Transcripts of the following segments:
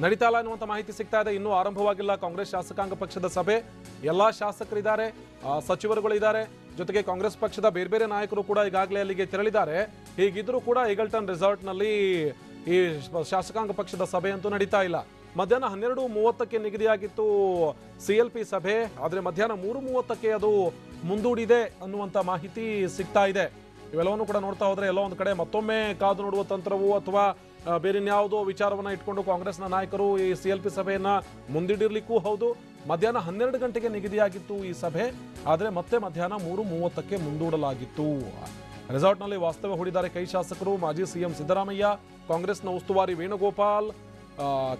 ನಡೀತಾ ಇಲ್ಲ ಅನ್ನುವಂಥ ಮಾಹಿತಿ ಸಿಗ್ತಾ ಇದೆ. ಇನ್ನೂ ಆರಂಭವಾಗಿಲ್ಲ. ಕಾಂಗ್ರೆಸ್ ಶಾಸಕಾಂಗ ಪಕ್ಷದ ಸಭೆ. ಎಲ್ಲಾ ಶಾಸಕರಿದ್ದಾರೆ. ಸಚಿವರುಗಳಿದ್ದಾರೆ. ಜೊತೆಗೆ ಕಾಂಗ್ರೆಸ್ ಪಕ್ಷದ ಬೇರೆ ಬೇರೆ ನಾಯಕರು ಕೂಡ ಈಗಾಗಲೇ ಅಲ್ಲಿಗೆ ತೆರಳಿದ್ದಾರೆ. ಹೀಗಿದ್ರೂ ಕೂಡ ಈಗಲ್ಟನ್ ರೆಸಾರ್ಟ್ನಲ್ಲಿ ಈ ಶಾಸಕಾಂಗ ಪಕ್ಷದ ಸಭೆ ಅಂತೂ ನಡೀತಾ ಇಲ್ಲ. ಮಧ್ಯಾಹ್ನ ಹನ್ನೆರಡು ಮೂವತ್ತಕ್ಕೆ ನಿಗದಿಯಾಗಿತ್ತು ಸಿ ಎಲ್ ಪಿ ಸಭೆ. ಆದರೆ ಮಧ್ಯಾಹ್ನ ಮೂರು ಮೂವತ್ತಕ್ಕೆ ಅದು ಮುಂದೂಡಿದೆ ಅನ್ನುವಂಥ ಮಾಹಿತಿ ಸಿಗ್ತಾ ಇದೆ. ಇವೆಲ್ಲವನ್ನು ಕೂಡ ನೋಡ್ತಾ ಹೋದ್ರೆ ಎಲ್ಲೋ ಒಂದು ಕಡೆ ಮತ್ತೊಮ್ಮೆ ಕಾದು ನೋಡುವ ತಂತ್ರವು ಅಥವಾ ಬೇರೆನ್ಯಾವುದೋ ವಿಚಾರವನ್ನು ಇಟ್ಕೊಂಡು ಕಾಂಗ್ರೆಸ್ನ ನಾಯಕರು ಈ ಸಿ ಎಲ್ ಪಿ ಸಭೆಯನ್ನ ಮುಂದಿಡಿರ್ಲಿಕ್ಕೂ ಹೌದು. ಮಧ್ಯಾಹ್ನ ಹನ್ನೆರಡು ಗಂಟೆಗೆ ನಿಗದಿಯಾಗಿತ್ತು ಈ ಸಭೆ. ಆದರೆ ಮತ್ತೆ ಮಧ್ಯಾಹ್ನ ಮೂರು ಮೂವತ್ತಕ್ಕೆ ಮುಂದೂಡಲಾಗಿತ್ತು. ರೆಸಾರ್ಟ್ನಲ್ಲಿ ವಾಸ್ತವ್ಯ ಹೂಡಿದ್ದಾರೆ ಕೈ ಶಾಸಕರು ಮಾಜಿ ಸಿಎಂ ಸಿದ್ದರಾಮಯ್ಯ, ಕಾಂಗ್ರೆಸ್ನ ಉಸ್ತುವಾರಿ ವೇಣುಗೋಪಾಲ್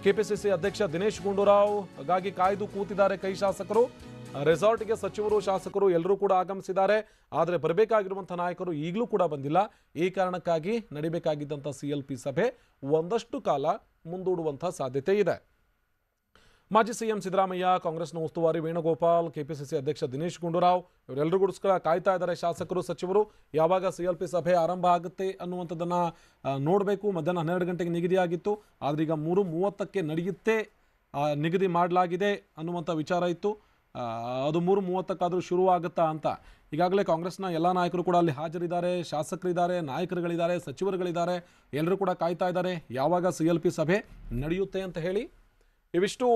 ಕೆಪಿಸಿಸಿ ಅಧ್ಯಕ್ಷ ದಿನೇಶ್ ಗುಂಡೂರಾವ್. ಹಾಗಾಗಿ ಕಾಯ್ದು ಕೂತಿದ್ದಾರೆ ಕೈ ಶಾಸಕರು. ರೆಸಾರ್ಟ್ಗೆ ಸಚಿವರು, ಶಾಸಕರು ಎಲ್ಲರೂ ಕೂಡ ಆಗಮಿಸಿದ್ದಾರೆ. ಆದರೆ ಬರಬೇಕಾಗಿರುವಂಥ ನಾಯಕರು ಈಗಲೂ ಕೂಡ ಬಂದಿಲ್ಲ. ಈ ಕಾರಣಕ್ಕಾಗಿ ನಡಿಬೇಕಾಗಿದ್ದಂಥ ಸಿ ಎಲ್ ಪಿ ಸಭೆ ಒಂದಷ್ಟು ಕಾಲ ಮುಂದೂಡುವಂಥ ಸಾಧ್ಯತೆ ಇದೆ. ಮಾಜಿ ಸಿಎಂ ಸಿದ್ದರಾಮಯ್ಯ, ಕಾಂಗ್ರೆಸ್ನ ಉಸ್ತುವಾರಿ ವೇಣುಗೋಪಾಲ್, ಕೆಪಿಸಿಸಿ ಅಧ್ಯಕ್ಷ ದಿನೇಶ್ ಗುಂಡೂರಾವ್ ಕೂಡ ಕಾಯ್ತಾ ಇದ್ದಾರೆ ಶಾಸಕರು, ಸಚಿವರು. ಯಾವಾಗ ಸಿ ಎಲ್ ಪಿ ಸಭೆ ಆರಂಭ ಆಗುತ್ತೆ ಅನ್ನುವಂಥದ್ದನ್ನು ನೋಡಬೇಕು. ಮಧ್ಯಾಹ್ನ ಹನ್ನೆರಡು ಗಂಟೆಗೆ ನಿಗದಿಯಾಗಿತ್ತು ಆದರೆ ಈಗ ಮೂರು ಮೂವತ್ತಕ್ಕೆ ನಡೆಯುತ್ತೆ ನಿಗದಿ ಮಾಡಲಾಗಿದೆ ಅನ್ನುವಂಥ ವಿಚಾರ ಇತ್ತು. ಅದು ಮೂರು ಮೂವತ್ತಕ್ಕಾದರೂ ಶುರು ಆಗುತ್ತಾ ಅಂತ. ಈಗಾಗಲೇ ಕಾಂಗ್ರೆಸ್ನ ಎಲ್ಲ ನಾಯಕರು ಕೂಡ ಅಲ್ಲಿ ಹಾಜರಿದ್ದಾರೆ, ಶಾಸಕರಿದ್ದಾರೆ, ನಾಯಕರುಗಳಿದ್ದಾರೆ, ಸಚಿವರುಗಳಿದ್ದಾರೆ, ಎಲ್ಲರೂ ಕೂಡ ಕಾಯ್ತಾ ಇದ್ದಾರೆ. ಯಾವಾಗ ಸಿ ಎಲ್ ಪಿ ಸಭೆ ನಡೆಯುತ್ತೆ ಅಂತ ಹೇಳಿ ಇವಿಷ್ಟು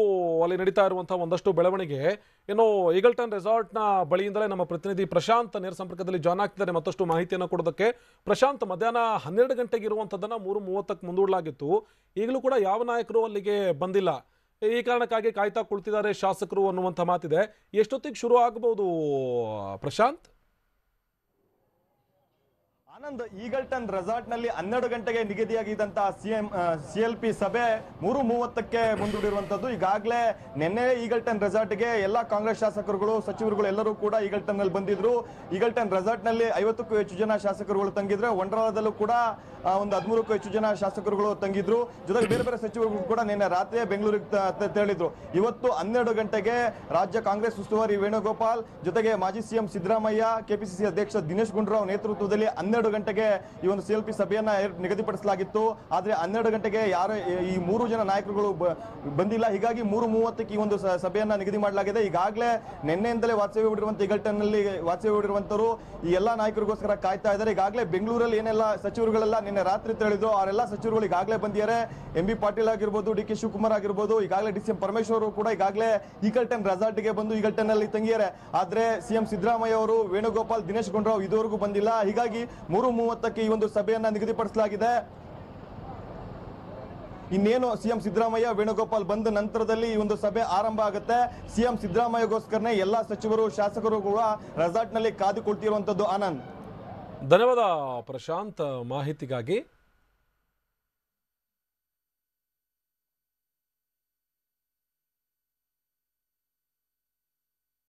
ಅಲ್ಲಿ ನಡೀತಾ ಇರುವಂಥ ಒಂದಷ್ಟು ಬೆಳವಣಿಗೆ. ಇನ್ನು ಈಗಲ್ಟನ್ ರೆಸಾರ್ಟ್ನ ಬಳಿಯಿಂದಲೇ ನಮ್ಮ ಪ್ರತಿನಿಧಿ ಪ್ರಶಾಂತ್ ನೇರ ಸಂಪರ್ಕದಲ್ಲಿ ಜಾಯ್ನ್ ಆಗ್ತಿದ್ದಾರೆ. ಮತ್ತಷ್ಟು ಮಾಹಿತಿಯನ್ನು ಕೊಡೋದಕ್ಕೆ ಪ್ರಶಾಂತ್, ಮಧ್ಯಾಹ್ನ ಹನ್ನೆರಡು ಗಂಟೆಗೆ ಇರುವಂಥದ್ದನ್ನು ಮೂರು ಮೂವತ್ತಕ್ಕೆ ಮುಂದೂಡಲಾಗಿತ್ತು. ಈಗಲೂ ಕೂಡ ಯಾವ ನಾಯಕರು ಅಲ್ಲಿಗೆ ಬಂದಿಲ್ಲ. ಈ ಕಾರಣಕ್ಕಾಗಿ ಕಾಯ್ತಾ ಕುಳಿತಿದ್ದಾರೆ ಶಾಸಕರು ಅನ್ನುವಂಥ ಮಾತಿದೆ. ಎಷ್ಟೊತ್ತಿಗೆ ಶುರು ಆಗಬಹುದು ಪ್ರಶಾಂತ್? ಆನಂದ್ ಈಗಲ್ಟನ್ ರೆಸಾರ್ಟ್ನಲ್ಲಿ ಹನ್ನೆರಡು ಗಂಟೆಗೆ ನಿಗದಿಯಾಗಿದ್ದಂತಹ ಸಿಎಂ ಸಿಎಲ್ ಪಿ ಸಭೆ ಮೂರು ಮೂವತ್ತಕ್ಕೆ ಮುಂದೂಡಿರುವಂತದ್ದು ಈಗಾಗಲೇ ನಿನ್ನೆ ಈಗಲ್ಟನ್ ರೆಸಾರ್ಟ್ಗೆ ಎಲ್ಲಾ ಕಾಂಗ್ರೆಸ್ ಶಾಸಕರುಗಳು, ಸಚಿವರುಗಳು ಎಲ್ಲರೂ ಕೂಡ ಈಗಲ್ಟನ್ನಲ್ಲಿ ಬಂದಿದ್ರು. ಈಗಲ್ಟನ್ ರೆಸಾರ್ಟ್ನಲ್ಲಿ ಐವತ್ತಕ್ಕೂ ಹೆಚ್ಚು ಜನ ಶಾಸಕರುಗಳು ತಂಗಿದ್ರೆ ವಂಡರಾಲದಲ್ಲೂ ಕೂಡ ಒಂದು ಹದಿಮೂರಕ್ಕೂ ಹೆಚ್ಚು ಜನ ಶಾಸಕರುಗಳು ತಂಗಿದ್ರು. ಜೊತೆಗೆ ಬೇರೆ ಬೇರೆ ಸಚಿವರುಗಳು ಕೂಡ ನಿನ್ನೆ ರಾತ್ರಿ ಬೆಂಗಳೂರಿಗೆ ತೆರಳಿದ್ರು. ಇವತ್ತು ಹನ್ನೆರಡು ಗಂಟೆಗೆ ರಾಜ್ಯ ಕಾಂಗ್ರೆಸ್ ಉಸ್ತುವಾರಿ ವೇಣುಗೋಪಾಲ್, ಜೊತೆಗೆ ಮಾಜಿ ಸಿಎಂ ಸಿದ್ದರಾಮಯ್ಯ, ಕೆಪಿಸಿಸಿ ಅಧ್ಯಕ್ಷ ದಿನೇಶ್ ಗುಂಡೂರಾವ್ ನೇತೃತ್ವದಲ್ಲಿ ಹನ್ನೆರಡು ಗಂಟೆಗೆ ಈ ಒಂದು ಸಿಎಲ್ಪಿ ಸಭೆಯನ್ನ ನಿಗದಿಪಡಿಸಲಾಗಿತ್ತು. ಆದ್ರೆ ಹನ್ನೆರಡು ಗಂಟೆಗೆ ಯಾರು ಈ ಮೂರು ಜನ ನಾಯಕರುಗಳು ಬಂದಿಲ್ಲ. ಹೀಗಾಗಿ ಮೂರು ಮೂವತ್ತಕ್ಕೆ ಈ ಒಂದು ಸಭೆಯನ್ನ ನಿಗದಿ ಮಾಡಲಾಗಿದೆ. ಈಗಾಗಲೇ ನಿನ್ನೆಯಿಂದಲೇ ವಾಸ್ತವ್ಯ ಹೂಡಿರುವಂತ ಇಗಲ್ಟನ್ನಲ್ಲಿ ವಾಸ್ತವ್ಯ ಹೂಡಿರುವಂತರು ಈ ಎಲ್ಲಾ ನಾಯಕರಿಗೋಸ್ಕರ ಕಾಯ್ತಾ ಇದ್ದಾರೆ. ಈಗಾಗಲೇ ಬೆಂಗಳೂರಲ್ಲಿ ಏನೆಲ್ಲ ಸಚಿವರುಗಳೆಲ್ಲ ನಿನ್ನೆ ರಾತ್ರಿ ತೆರಳಿದ್ರು. ಅವರೆಲ್ಲ ಸಚಿವರುಗಳು ಈಗಾಗಲೇ ಬಂದಿದ್ದಾರೆ. ಎಂ ಬಿ ಪಾಟೀಲ್ ಆಗಿರ್ಬೋದು, ಡಿ ಕೆ ಶಿವಕುಮಾರ್ ಆಗಿರ್ಬೋದು, ಈಗಾಗಲೇ ಡಿ ಸಿ ಎಂ ಪರಮೇಶ್ವರ್ ಅವರು ಕೂಡ ಈಗಾಗಲೇ ಈಗಲ್ಟನ್ ರೆಸಾರ್ಟ್ಗೆ ಬಂದು ಈಗಲ್ಟನ್ನಲ್ಲಿ ತಂಗಿದ್ದಾರೆ. ಆದ್ರೆ ಸಿಎಂ ಸಿದ್ದರಾಮಯ್ಯ ಅವರು, ವೇಣುಗೋಪಾಲ್, ದಿನೇಶ್ ಗುಂಡ್ರಾವ್ ಇದುವರೆಗೂ ಬಂದಿಲ್ಲ. ಹೀಗಾಗಿ ಮೂರು ಮೂವತ್ತಕ್ಕೆ ಈ ಒಂದು ಸಭೆಯನ್ನ ನಿಗದಿಪಡಿಸಲಾಗಿದೆ. ಇನ್ನೇನು ಸಿಎಂ ಸಿದ್ದರಾಮಯ್ಯ, ವೇಣುಗೋಪಾಲ್ ಬಂದ ನಂತರದಲ್ಲಿ ಈ ಒಂದು ಸಭೆ ಆರಂಭ ಆಗುತ್ತೆ. ಸಿಎಂ ಸಿದ್ದರಾಮಯ್ಯಗೋಸ್ಕರನೇ ಎಲ್ಲಾ ಸಚಿವರು, ಶಾಸಕರು ಕೂಡ ರೆಸಾರ್ಟ್ನಲ್ಲಿ ಕಾದುಕೊಳ್ತಿರುವಂತದ್ದು ಆನಂದ್. ಧನ್ಯವಾದ ಪ್ರಶಾಂತ್ ಮಾಹಿತಿಗಾಗಿ.